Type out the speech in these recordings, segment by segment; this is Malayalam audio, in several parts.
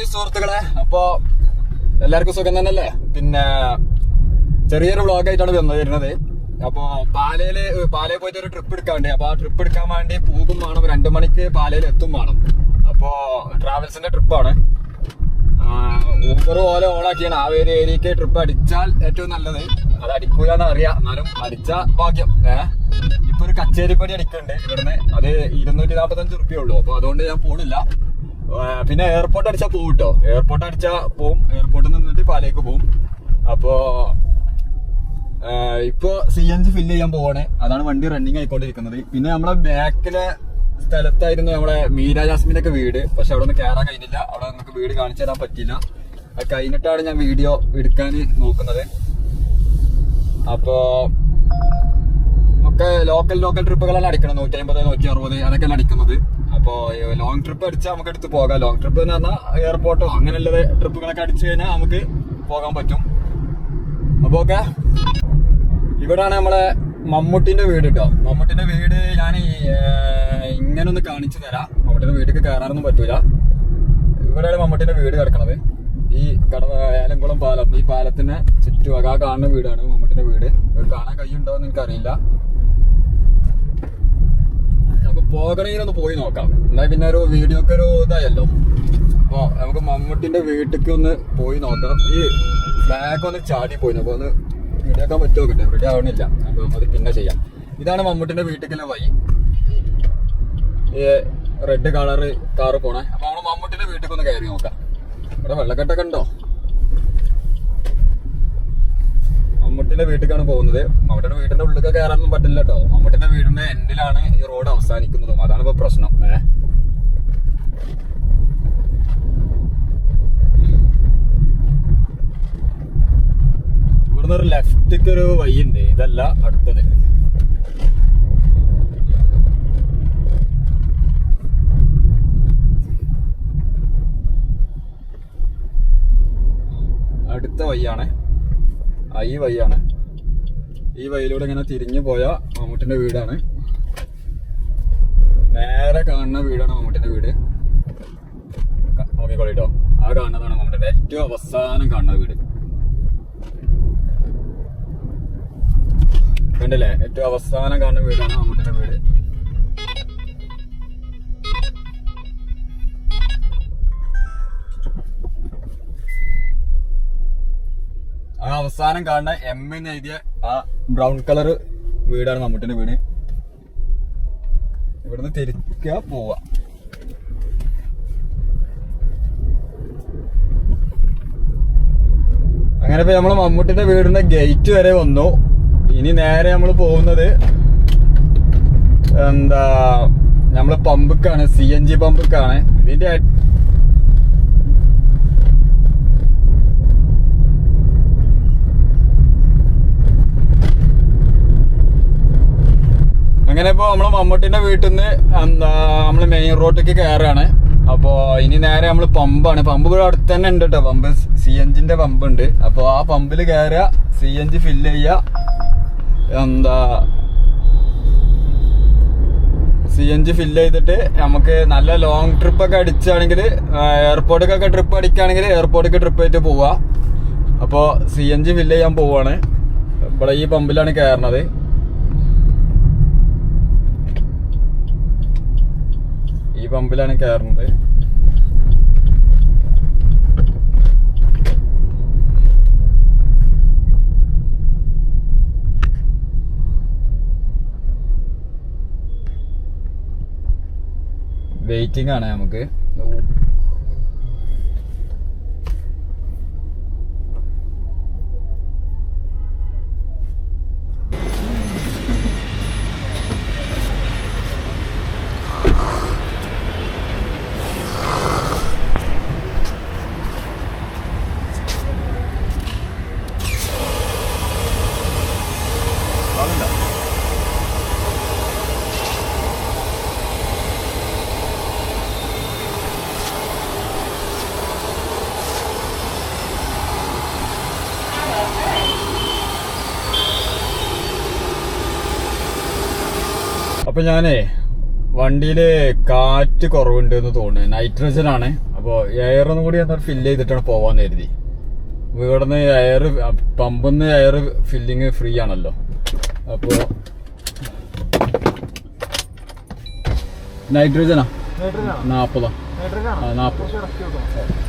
ഹായ് സുഹൃത്തുക്കളെ. അപ്പോ എല്ലാവർക്കും സുഖം തന്നെയല്ലേ? പിന്നെ ചെറിയൊരു വ്ളോഗായിട്ടാണ് വരുന്നത്. അപ്പോ പാലയിൽ പാലയിൽ പോയിട്ട് ഒരു ട്രിപ്പ് എടുക്കാൻ വേണ്ടി. അപ്പൊ ആ ട്രിപ്പ് എടുക്കാൻ വേണ്ടി പോകും വേണം. രണ്ടു മണിക്ക് പാലയിൽ എത്തും വേണം. അപ്പോ ട്രാവൽസിന്റെ ട്രിപ്പാണ് ഊബർ ഓല ഓണാക്കിയാണ് ആ ഒരു ഏരിയക്ക് ട്രിപ്പ് അടിച്ചാൽ ഏറ്റവും നല്ലത്. അത് അടിക്കൂലെന്ന് അറിയാം. എന്നാലും അടിച്ച ഭാഗ്യം. ഏഹ് ഇപ്പൊ ഒരു കച്ചേരിപ്പടി അടിക്കുന്നുണ്ട് ഇവിടുന്ന്. അത് ഇരുന്നൂറ്റി നാപ്പത്തഞ്ച് ഉള്ളൂ. അപ്പൊ അതുകൊണ്ട് ഞാൻ പോണില്ല. പിന്നെ എയർപോർട്ട് അടിച്ചാൽ പോകും കേട്ടോ എയർപോർട്ട് അടിച്ചാൽ പോവും എയർപോർട്ടിൽ നിന്നിട്ട് പാലേക്ക് പോവും. അപ്പോ ഇപ്പോൾ ഇപ്പൊ സി എൻ ജി ഫില്ല് ചെയ്യാൻ പോവാണ്. അതാണ് വണ്ടി റണ്ണിങ് ആയിക്കൊണ്ടിരിക്കുന്നത്. പിന്നെ നമ്മളെ ബാക്കിലെ സ്ഥലത്തായിരുന്നു നമ്മളെ മീര ജാസ്മിന്റെ ഒക്കെ വീട്. പക്ഷെ അവിടെ ഒന്ന് കയറാൻ കഴിഞ്ഞില്ല. അവിടെ നമുക്ക് വീട് കാണിച്ചു തരാൻ പറ്റില്ല അത് കഴിഞ്ഞിട്ടാണ് ഞാൻ വീഡിയോ എടുക്കാൻ നോക്കുന്നത്. അപ്പോൾ ഒക്കെ ലോക്കൽ ലോക്കൽ ട്രിപ്പുകളെല്ലാം അടിക്കണം നൂറ്റി അമ്പത് നൂറ്റി അറുപത് അതൊക്കെയാണ് അടിക്കുന്നത്? അപ്പോ ലോങ് ട്രിപ്പ് അടിച്ചാൽ നമുക്ക് എടുത്ത് പോകാം. ലോങ് ട്രിപ്പ് എന്ന് പറഞ്ഞാൽ എയർപോർട്ടോ അങ്ങനെയുള്ള ട്രിപ്പുകളൊക്കെ അടിച്ചു കഴിഞ്ഞാൽ നമുക്ക് പോകാൻ പറ്റും. അപ്പോൾ ഓക്കെ ഇവിടാണ് നമ്മളെ മമ്മൂട്ടിന്റെ വീട് കേട്ടോ മമ്മൂട്ടിന്റെ വീട് ഞാൻ ഇങ്ങനെ ഒന്ന് കാണിച്ചു തരാം. മമ്മൂട്ടിന്റെ വീട്ടിൽ കയറാനൊന്നും പറ്റൂല. ഇവിടെയാണ് മമ്മൂട്ടിന്റെ വീട് കിടക്കണത്. ഈ കട ഏലംകുളം പാലം ഈ പാലത്തിന് ചുറ്റും ആ കാണുന്ന വീടാണ് മമ്മൂട്ടിന്റെ വീട്. കാണാൻ കഴിയുണ്ടോ എന്ന് എനിക്കറിയില്ല. പോകണമെങ്കിൽ ഒന്ന് പോയി നോക്കാം. എന്നാൽ പിന്നെ ഒരു വീഡിയോക്ക് ഒരു ഇതായല്ലോ. അപ്പോൾ നമുക്ക് മമ്മൂട്ടിന്റെ വീട്ടിലേക്ക് ഒന്ന് പോയി നോക്കാം ഈ ഫ്ലാഗ് ഒന്ന് ചാടി പോയി. അപ്പോൾ ഒന്ന് റെഡിയാക്കാൻ പറ്റുമോ കിട്ടും റെഡി ആവണില്ല. അപ്പോൾ അത് പിന്നെ ചെയ്യാം. ഇതാണ് മമ്മൂട്ടിന്റെ വീട്ടിലേക്കുള്ള വഴി. ഈ റെഡ് കളറ് കാറ് പോണേ. അപ്പോൾ നമ്മൾ മമ്മൂട്ടിന്റെ വീട്ടിലേക്ക് ഒന്ന് കയറി നോക്കാം. ഇവിടെ വെള്ളക്കെട്ടൊക്കെ ഉണ്ടോ? മമ്മൂട്ടിന്റെ വീട്ടിലേക്കാണ് പോകുന്നത്. മമ്മൂട്ടിന്റെ വീടിന്റെ ഉള്ളിലൊക്കെ കയറാനൊന്നും പറ്റില്ല കേട്ടോ മമ്മൂട്ടിന്റെ വീടിന്റെ എൻഡിലാണ് ഈ റോഡ് അവസാനിക്കുന്നതും. അതാണ് ഇപ്പൊ പ്രശ്നം. ഏഹ് ഇവിടുന്ന് ഒരു ലെഫ്റ്റിക്ക് ഒരു വഴിയുണ്ട്. ഇതല്ല അടുത്തത്. അടുത്ത വഴിയാണ് ഈ വഴിയാണ്. ഈ വഴിയിലൂടെ ഇങ്ങനെ തിരിഞ്ഞു പോയ മമ്മൂട്ടിന്റെ വീടാണ്. നേരെ കാണുന്ന വീടാണ് മമ്മൂട്ടിന്റെ വീട്. നോക്കിക്കോളിട്ടോ. ആ കാണുന്നതാണ് മമ്മൂട്ടിന്റെ ഏറ്റവും അവസാനം കാണുന്ന വീട്. കണ്ടില്ലേ? ഏറ്റവും അവസാനം കാണുന്ന വീടാണ് മമ്മൂട്ടിന്റെ അവസാനം കാണുന്ന എം എന്ന് എഴുതിയ ആ ബ്രൗൺ കളർ വീടാണ് മമ്മൂട്ടിന്റെ വീട്. ഇവിടുന്ന് തിരിക്കുക പോവാ. അങ്ങനെ ഇപ്പൊ നമ്മൾ മമ്മൂട്ടിന്റെ വീടിന്റെ ഗേറ്റ് വരെ വന്നു. ഇനി നേരെ നമ്മൾ പോകുന്നത് എന്താ നമ്മൾ പമ്പക്കാണ് സി എൻ ജി പമ്പക്കാണ്. ഇതിന്റെ അങ്ങനെ ഇപ്പോൾ നമ്മൾ മമ്മൂട്ടിന്റെ വീട്ടിൽ നിന്ന് എന്താ നമ്മൾ മെയിൻ റോഡിലേക്ക് കയറുകയാണ് അപ്പോൾ ഇനി നേരെ നമ്മൾ പമ്പാണ്. പമ്പ് ഇവിടെ അടുത്ത് തന്നെ ഉണ്ട് കേട്ടോ പമ്പ് സി എൻ ജിന്റെ പമ്പ് ഉണ്ട് അപ്പോൾ ആ പമ്പിൽ കയറുക സി എൻ ജി ഫില്ല് ചെയ്യുക എന്താ സി എൻ ജി ഫില്ല് ചെയ്തിട്ട് നമുക്ക് നല്ല ലോങ് ട്രിപ്പ് ഒക്കെ അടിച്ചാണെങ്കിൽ എയർപോർട്ടിലേക്കൊക്കെ ട്രിപ്പ് അടിക്കുകയാണെങ്കിൽ എയർപോർട്ടിലേക്ക് ട്രിപ്പ് ആയിട്ട് പോവുക അപ്പോൾ സി എൻ ജി ഫില്ല് ചെയ്യാൻ പോവാണ്. ഇവിടെ ഈ പമ്പിലാണ് കയറണത് പമ്പിലാണ് കയറുന്നത് വെയിറ്റിംഗ് ആണ് നമുക്ക്. അപ്പൊ ഞാനേ വണ്ടിയിൽ കാറ്റ് കുറവുണ്ട് എന്ന് തോന്നുന്നു. നൈട്രജൻ ആണ്. അപ്പൊ എയർ ഒന്നും കൂടി എന്നാൽ ഫില്ല് ചെയ്തിട്ടാണ് പോവാന്ന് കരുതി. ഇവിടുന്ന് എയർ പമ്പിന്ന് എയർ ഫില്ലിങ് ഫ്രീ ആണല്ലോ. അപ്പോൾ നൈട്രജനാ നാപ്പതാ. നാപ്പത്. നാൽപ്പത്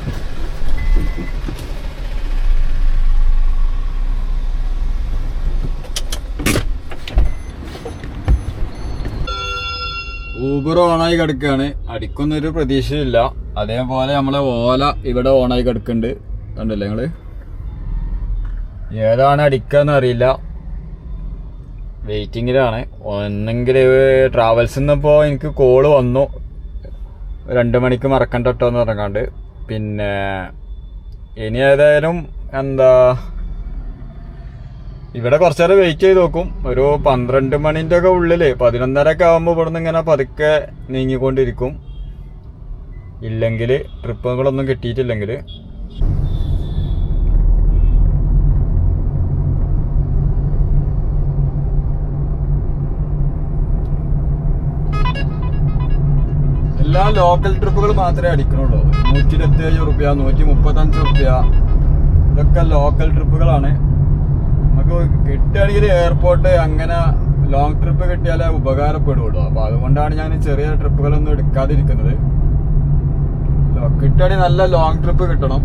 ഊബർ ഓണായി കിടക്കുകയാണ് അടിക്കുന്നൊരു പ്രതീക്ഷയില്ല. അതേപോലെ നമ്മളെ ഓല ഇവിടെ ഓണായി കിടക്കുന്നുണ്ട്. കണ്ടല്ലേ നിങ്ങൾ? ഏതാണ് അടിക്കാന്ന് അറിയില്ല. വെയിറ്റിങ്ങിലാണ് ഒന്നെങ്കിൽ ട്രാവൽസിൽ നിന്നിപ്പോൾ എനിക്ക് കോൾ വന്നു. രണ്ട് മണിക്ക് മറക്കണ്ട എന്ന് പറഞ്ഞാണ്ട് പിന്നെ ഇനി ഏതായാലും എന്താ ഇവിടെ കുറച്ചു നേരം വെയിറ്റ് ചെയ്ത് നോക്കും. ഒരു പന്ത്രണ്ട് മണിന്റെ ഒക്കെ ഉള്ളിൽ പതിനൊന്നര ഒക്കെ ആകുമ്പോൾ ഇവിടുന്ന് ഇങ്ങനെ പതുക്കെ നീങ്ങിക്കൊണ്ടിരിക്കും. ഇല്ലെങ്കിൽ ട്രിപ്പുകളൊന്നും കിട്ടിയിട്ടില്ലെങ്കിൽ എല്ലാ ലോക്കൽ ട്രിപ്പുകൾ മാത്രമേ അടിക്കണുള്ളൂ. നൂറ്റി ഇരുപത്തി ഏഴ് റുപ്യ നൂറ്റി മുപ്പത്തഞ്ച് റുപ്യ ഇതൊക്കെ ലോക്കൽ ട്രിപ്പുകളാണ് നമുക്ക് കിട്ടുകയാണെങ്കിൽ എയർപോർട്ട് അങ്ങനെ ലോങ് ട്രിപ്പ് കിട്ടിയാലേ ഉപകാരപ്പെടുള്ളൂ. അപ്പോൾ അതുകൊണ്ടാണ് ഞാൻ ചെറിയ ട്രിപ്പുകളൊന്നും എടുക്കാതിരിക്കുന്നത്. കിട്ടുകയാണെങ്കിൽ നല്ല ലോങ് ട്രിപ്പ് കിട്ടണം.